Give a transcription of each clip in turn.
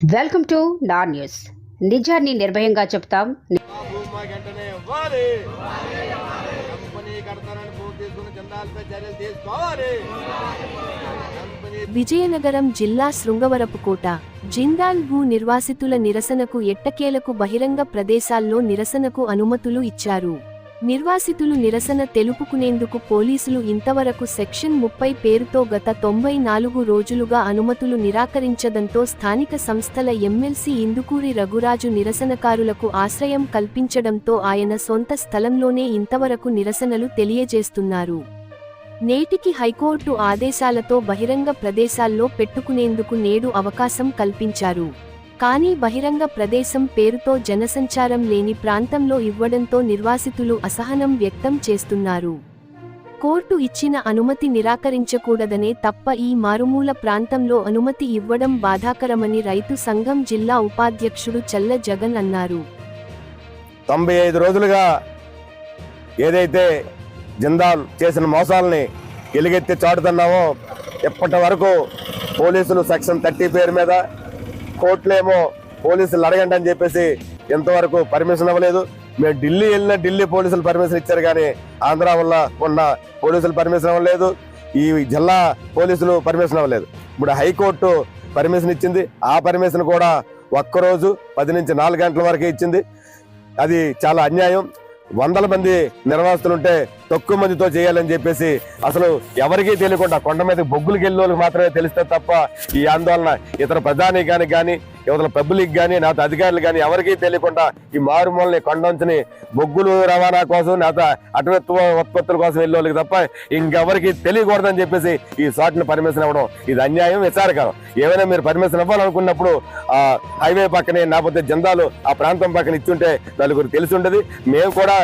Welcome to నా news. నిజాన్ని నిర్భయంగా చెప్తాం విజయనగరం జిల్లా శృంగవరపుకోట జిందాల్ భూ నిర్వాసితుల నిరసనకు ఎట్టకేలకు బహిరంగ ప్రదేశాల్లో నిరసనకు అనుమతులు ఇచ్చారు. నిర్వాసితులు నిరసన తెలుపుకునేందుకు పోలీసులు ఇంతవరకు సెక్షన్ ముప్పై పేరుతో గత తొంభై నాలుగు రోజులుగా అనుమతులు నిరాకరించడంతో స్థానిక సంస్థల ఎమ్మెల్సీ ఇందుకూరి రఘురాజు నిరసనకారులకు ఆశ్రయం కల్పించడంతో ఆయన సొంత స్థలంలోనే ఇంతవరకు నిరసనలు తెలియజేస్తున్నారు. నేటికి హైకోర్టు ఆదేశాలతో బహిరంగ ప్రదేశాల్లో పెట్టుకునేందుకు నేడు అవకాశం కల్పించారు. కానీ బహిరంగ ప్రదేశం పేరుతో జనసంచారం లేని ప్రాంతంలో ఇవ్వడంతో నిర్వాసితులు అసహనం వ్యక్తం చేస్తున్నారు. కోర్టు ఇచ్చిన అనుమతి నిరాకరించకూడదనే తప్ప ఈ మారుమూల ప్రాంతంలో అనుమతి ఇవ్వడం బాధాకరమని రైతు సంఘం జిల్లా ఉపాధ్యక్షుడు చల్ల జగన్ అన్నారు. తొంభై ఐదు రోజులుగా ఏదైతే జిందాల్ చేసిన మోసాలని ఎలుగెత్తి చాటుతున్నామో ఇప్పటి వరకు పోలీసులు సెక్షన్ థర్టీ పేరు మీద కోర్టులేమో పోలీసులు అడగండి అని చెప్పేసి ఇంతవరకు పర్మిషన్ ఇవ్వలేదు. మేము ఢిల్లీ వెళ్ళిన ఢిల్లీ పోలీసులు పర్మిషన్ ఇచ్చారు కానీ ఆంధ్ర వల్ల ఉన్న పోలీసులు పర్మిషన్ ఇవ్వలేదు. ఈ జిల్లా పోలీసులు పర్మిషన్ ఇవ్వలేదు. ఇప్పుడు హైకోర్టు పర్మిషన్ ఇచ్చింది. ఆ పర్మిషన్ కూడా ఒక్కరోజు పది నుంచి నాలుగు గంటల వరకు ఇచ్చింది. అది చాలా అన్యాయం. వందల మంది నిర్వాసితులుంటే తక్కువ మందితో చేయాలని చెప్పేసి అసలు ఎవరికీ తెలియకుండా కొండ మీద బొగ్గులకి వెళ్ళే వాళ్ళకి మాత్రమే తెలిస్తే తప్ప ఈ ఆందోళన ఇతర ప్రధానికానికి కానీ ఇతర పబ్లిక్ కానీ నాతో అధికారులు కానీ ఎవరికీ తెలియకుండా ఈ మారుమూలని కొండంచుని బొగ్గులు రవాణా కోసం నాతో అటవత్వ ఉత్పత్తుల కోసం వెళ్ళే వాళ్ళకి తప్ప ఇంకెవరికి తెలియకూడదని చెప్పేసి ఈ షాట్ని పర్మిషన్ ఇవ్వడం ఇది అన్యాయం విచారకరం. ఏమైనా మీరు పర్మిషన్ ఇవ్వాలనుకున్నప్పుడు ఆ హైవే పక్కనే లేకపోతే జందాలు ఆ ప్రాంతం పక్కన ఇచ్చుంటే నలుగురు తెలిసి ఉండేది మేము కూడా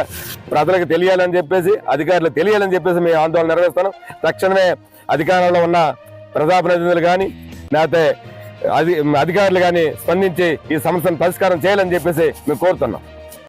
ప్రజలకు తెలియాలని చెప్పేసి అధికారులకు తెలియాలని చెప్పేసి మేము ఆందోళన నిర్వహిస్తాను తక్షణమే అధికారంలో ఉన్న ప్రజాప్రతినిధులు కానీ లేకపోతే అధికారులు కానీ స్పందించి ఈ సమస్యను పరిష్కారం చేయాలని చెప్పేసి మేము కోరుతున్నాం.